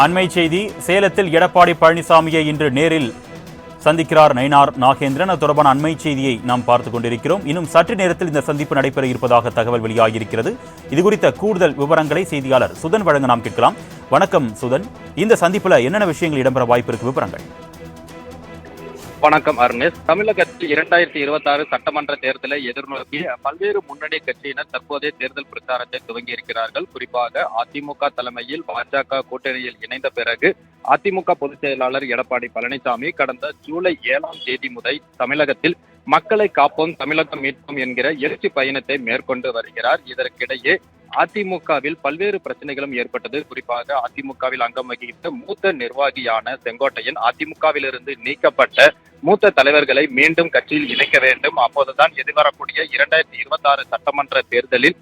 அண்மை செய்தி சேலத்தில் எடப்பாடி பழனிசாமியை இன்று நேரில் சந்திக்கிறார் நயினார் நாகேந்திரன். அது தொடர்பான அண்மை செய்தியை நாம் பார்த்துக் கொண்டிருக்கிறோம். இன்னும் சற்று நேரத்தில் இந்த சந்திப்பு நடைபெற இருப்பதாக தகவல் வெளியாகியிருக்கிறது. இது குறித்த கூடுதல் விவரங்களை செய்தியாளர் சுதன் வழங்க நாம் கேட்கலாம். வணக்கம் சுதன். இந்த சந்திப்புல என்னென்ன விஷயங்கள் இடம்பெற வாய்ப்பு இருக்கு? விவரங்கள். வணக்கம் அருணேஷ். தமிழகத்தில் இரண்டாயிரத்தி இருபத்தி ஆறு சட்டமன்ற தேர்தலை எதிர்நோக்கி பல்வேறு முன்னணி கட்சியினர் தற்போதைய தேர்தல் பிரச்சாரத்தை துவங்கி இருக்கிறார்கள். குறிப்பாக அதிமுக தலைமையில் பாஜக கூட்டணியில் இணைந்த பிறகு அதிமுக பொதுச் செயலாளர் எடப்பாடி பழனிசாமி கடந்த ஜூலை ஏழாம் தேதி முதல் தமிழகத்தில் மக்களை காப்போம் தமிழகம் மீட்போம் என்கிற எழுச்சி பயணத்தை மேற்கொண்டு வருகிறார். இதற்கிடையே அதிமுகவில் பல்வேறு பிரச்சனைகளும் ஏற்பட்டது. குறிப்பாக அதிமுகவில் அங்கம் வகித்த மூத்த நிர்வாகியான செங்கோட்டையன் அதிமுகவிலிருந்து நீக்கப்பட்ட மூத்த தலைவர்களை மீண்டும் கட்சியில் இணைக்க வேண்டும். அப்போதுதான் எதிர்வரக்கூடிய இரண்டாயிரத்தி இருபத்தி ஆறு சட்டமன்ற தேர்தலில்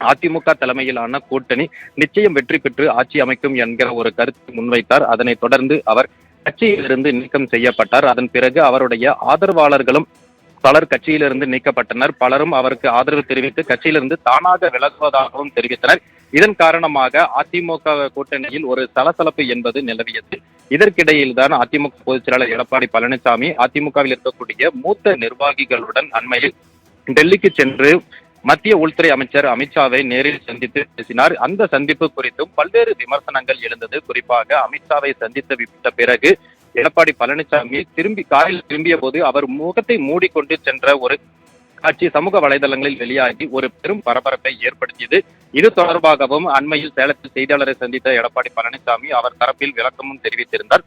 அதிமுக தலைமையிலான கூட்டணி நிச்சயம் வெற்றி பெற்று ஆட்சி அமைக்கும் என்கிற ஒரு கருத்தை முன்வைத்தார். அதனைத் தொடர்ந்து அவர் கட்சியிலிருந்து நீக்கம் செய்யப்பட்டார். அதன் பிறகு அவருடைய ஆதரவாளர்களும் பலர் கட்சியிலிருந்து நீக்கப்பட்டனர். பலரும் அவருக்கு ஆதரவு தெரிவித்து கட்சியிலிருந்து தானாக விலகுவதாகவும் தெரிவித்தனர். இதன் காரணமாக அதிமுக கூட்டணியில் ஒரு சலசலப்பு என்பது நிலவியது. இதற்கிடையில் தான் அதிமுக பொதுச் செயலாளர் எடப்பாடி பழனிசாமி அதிமுகவில் இருக்கக்கூடிய மூத்த நிர்வாகிகளுடன் அண்மையில் டெல்லிக்கு சென்று மத்திய உள்துறை அமைச்சர் அமித்ஷாவை நேரில் சந்தித்து பேசினார். அந்த சந்திப்பு குறித்தும் பல்வேறு விமர்சனங்கள் எழுந்தது. குறிப்பாக அமித்ஷாவை சந்தித்து விட்ட பிறகு எடப்பாடி பழனிசாமி திரும்பி காரில் திரும்பிய போது அவர் முகத்தை மூடிக்கொண்டு சென்ற ஒரு காட்சி சமூக வலைதளங்களில் வெளியாகி ஒரு பெரும் பரபரப்பை ஏற்படுத்தியது. இது தொடர்பாகவும் அண்மையில் சேலத்தில் செய்தியாளரை சந்தித்த எடப்பாடி பழனிசாமி அவர் தரப்பில் விளக்கமும் தெரிவித்திருந்தார்.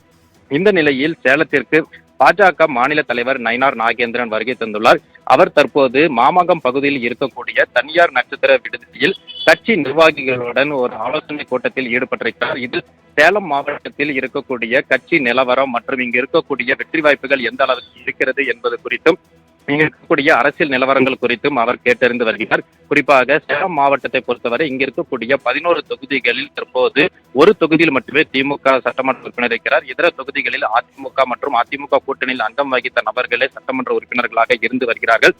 இந்த நிலையில் சேலத்திற்கு பாஜக மாநில தலைவர் நயினார் நாகேந்திரன் வருகை தந்துள்ளார். அவர் தற்போது மாமகம் பகுதியில் இருக்கக்கூடிய தனியார் நட்சத்திர விடுதியில் கட்சி நிர்வாகிகளுடன் ஒரு ஆலோசனை கூட்டத்தில் ஈடுபட்டிருக்கிறார். இதில் சேலம் மாவட்டத்தில் இருக்கக்கூடிய கட்சி நிலவரம் மற்றும் இங்கு இருக்கக்கூடிய வெற்றி வாய்ப்புகள் எந்த அளவுக்கு இருக்கிறது என்பது குறித்தும் இங்கு இருக்கக்கூடிய அரசியல் நிலவரங்கள் குறித்தும் அவர் கேட்டறிந்து வருகிறார். குறிப்பாக சேலம் மாவட்டத்தை பொறுத்தவரை இங்கு இருக்கக்கூடிய பதினோரு தொகுதிகளில் தற்போது ஒரு தொகுதியில் மட்டுமே திமுக சட்டமன்ற உறுப்பினர் இருக்கிறார். இதர தொகுதிகளில் அதிமுக மற்றும் அதிமுக கூட்டணியில் அங்கம் வகித்த நபர்களே சட்டமன்ற உறுப்பினர்களாக இருந்து வருகிறார்கள்.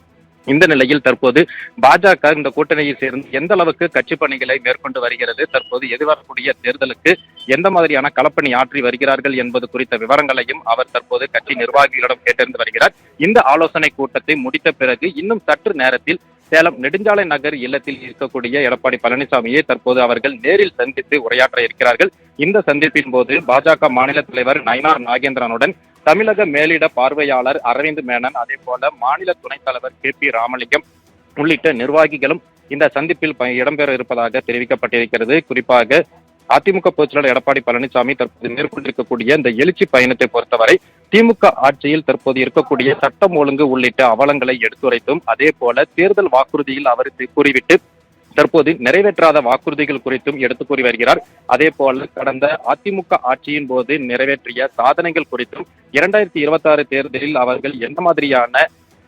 இந்த நிலையில் தற்போது பாஜக இந்த கூட்டணியை சேர்ந்து எந்த அளவுக்கு கட்சி பணிகளை மேற்கொண்டு வருகிறது தற்போது எதிர்வரக்கூடிய தேர்தலுக்கு எந்த மாதிரியான களப்பணி ஆற்றி வருகிறார்கள் என்பது குறித்த விவரங்களையும் அவர் தற்போது கட்சி நிர்வாகிகளிடம் கேட்டறிந்து வருகிறார். இந்த ஆலோசனை கூட்டத்தை முடித்த பிறகு இன்னும் சற்று நேரத்தில் சேலம் நெடுஞ்சாலை நகர் இல்லத்தில் இருக்கக்கூடிய எடப்பாடி பழனிசாமியை தற்போது அவர்கள் நேரில் சந்தித்து உரையாற்ற இருக்கிறார்கள். இந்த சந்திப்பின் போது பாஜக மாநில தலைவர் நயனார் நாகேந்திரனுடன் தமிழக மேலிட பார்வையாளர் அரவிந்த் மேனன் அதே போல மாநில துணைத் தலைவர் கே பி ராமலிங்கம் உள்ளிட்ட நிர்வாகிகளும் இந்த சந்திப்பில் இடம்பெற இருப்பதாக தெரிவிக்கப்பட்டிருக்கிறது. குறிப்பாக அதிமுக பொதுச்செயலாளர் எடப்பாடி பழனிசாமி தற்போது மேற்கொண்டிருக்கக்கூடிய இந்த எழுச்சி பயணத்தை பொறுத்தவரை திமுக ஆட்சியில் தற்போது இருக்கக்கூடிய சட்டம் ஒழுங்கு உள்ளிட்ட அவலங்களை எடுத்துரைத்தும் அதே போல தேர்தல் வாக்குறுதியில் அவர் கூறிவிட்டு தற்போது நிறைவேற்றாத வாக்குறுதிகள் குறித்தும் எடுத்து கூறி வருகிறார். அதே போல கடந்த அதிமுக ஆட்சியின் போது நிறைவேற்றிய சாதனைகள் குறித்தும் இரண்டாயிரத்தி இருபத்தி ஆறு தேர்தலில் அவர்கள் எந்த மாதிரியான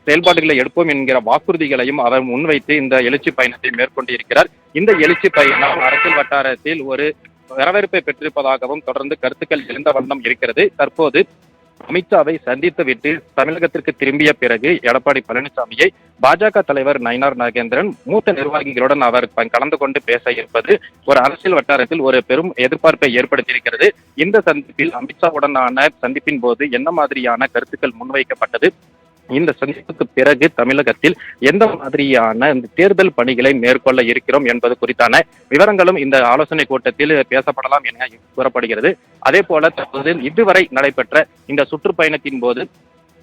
செயல்பாடுகளை எடுப்போம் என்கிற வாக்குறுதிகளையும் அவர் முன்வைத்து இந்த எழுச்சி பயணத்தை மேற்கொண்டிருக்கிறார். இந்த எழுச்சி பயணம் அரசியல் வட்டாரத்தில் ஒரு வரவேற்பை பெற்றிருப்பதாகவும் தொடர்ந்து கருத்துக்கள் எழுந்த வண்ணம் இருக்கிறது. தற்போது அமித்ஷாவை சந்தித்து விட்டு தமிழகத்திற்கு திரும்பிய பிறகு எடப்பாடி பழனிசாமியை பாஜக தலைவர் நயினார் நாகேந்திரன் மூத்த நிர்வாகிகளுடன் அவர் கலந்து கொண்டு பேச இருப்பது ஒரு அரசியல் வட்டாரத்தில் ஒரு பெரும் எதிர்பார்ப்பை ஏற்படுத்தியிருக்கிறது. இந்த சந்திப்பில் அமித்ஷாவுடனான சந்திப்பின் போது என்ன மாதிரியான கருத்துக்கள் முன்வைக்கப்பட்டது? இந்த சந்திப்புக்கு பிறகு தமிழகத்தில் எந்த மாதிரியான இந்த தேர்தல் பணிகளை மேற்கொள்ள இருக்கிறோம் என்பது குறித்தான விவரங்களும் இந்த ஆலோசனை கூட்டத்தில் பேசப்படலாம் என கூறப்படுகிறது. அதே போல தற்போது இதுவரை நடைபெற்ற இந்த சுற்றுப்பயணத்தின் போது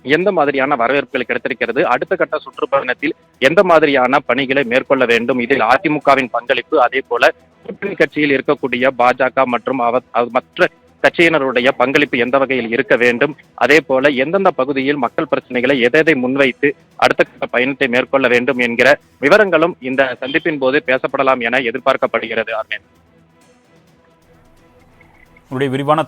எந்த மாதிரியான வரவேற்புகள் கிடைத்திருக்கிறது? அடுத்த கட்ட சுற்றுப்பயணத்தில் எந்த மாதிரியான பணிகளை மேற்கொள்ள வேண்டும்? இதில் அதிமுகவின் பங்களிப்பு அதே போல கூட்டணி கட்சியில் இருக்கக்கூடிய பாஜக மற்றும் அவ- அவ- மற்ற கட்சியினருடைய பங்களிப்பு எந்த வகையில் இருக்க வேண்டும்? அதே போல எந்தெந்த பகுதியில் மக்கள் பிரச்சனைகளை எதை முன்வைத்து அடுத்த கட்ட பயணத்தை மேற்கொள்ள வேண்டும் என்கிற விவரங்களும் இந்த சந்திப்பின் போது பேசப்படலாம் என எதிர்பார்க்கப்படுகிறது அர்ணேன் விரிவான